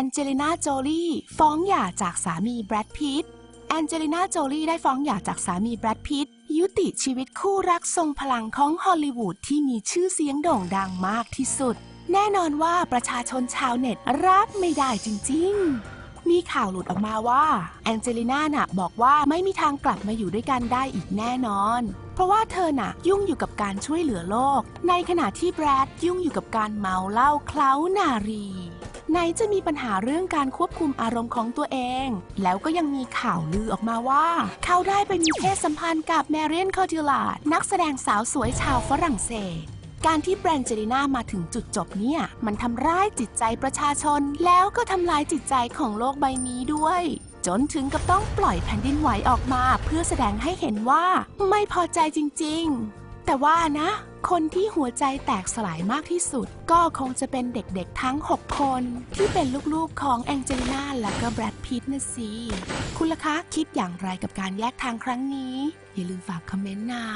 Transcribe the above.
อนเจลิน่าโจลีฟ้องหย่าจากสามีแบรดพิตแอนเจลิน่าโจลีได้ฟ้องหย่าจากสามีแบรดพิตยุติชีวิตคู่รักทรงพลังของฮอลลีวูดที่มีชื่อเสียงโด่งดังมากที่สุด แน่นอนว่าประชาชนชาวเน็ตรับไม่ได้จริง ๆ มีข่าวหลุดออกมาว่าแองเจลิน่าน่ะบอกว่าไม่มีทางกลับมาอยู่ด้วยกันได้อีกแน่นอน เพราะว่าเธอน่ะยุ่งอยู่กับการช่วยเหลือโลก ในขณะที่แบรดยุ่งอยู่กับการเมาเหล้าเคล้านารีไหนจะมีปัญหาเรื่องการควบคุมอารมณ์ของตัวเอง แล้วก็ยังมีข่าวลือออกมาว่า เขาได้ไปมีเพศสัมพันธ์กับแมเรียนคอร์ดิลาดนักแสดงสาวสวยชาวฝรั่งเศส การที่แบรนด์เจลิน่ามาถึงจุดจบเนี่ย มันทำร้ายจิตใจประชาชน แล้วก็ทำลายจิตใจของโลกใบนี้ด้วย จนถึงกับต้องปล่อยแผ่นดินไหวออกมาเพื่อแสดงให้เห็นว่าไม่พอใจจริง ๆ แต่ว่านะ คนที่หัวใจแตกสลายมากที่สุด ก็คงจะเป็นเด็กๆทั้ง 6 คน ที่เป็นลูกๆของแองเจลิน่าและก็แบรดพิตนะสิคุณล่ะคะคิดอย่างไรกับการแยกทางครั้งนี้ อย่าลืมฝากคอมเมนต์นะ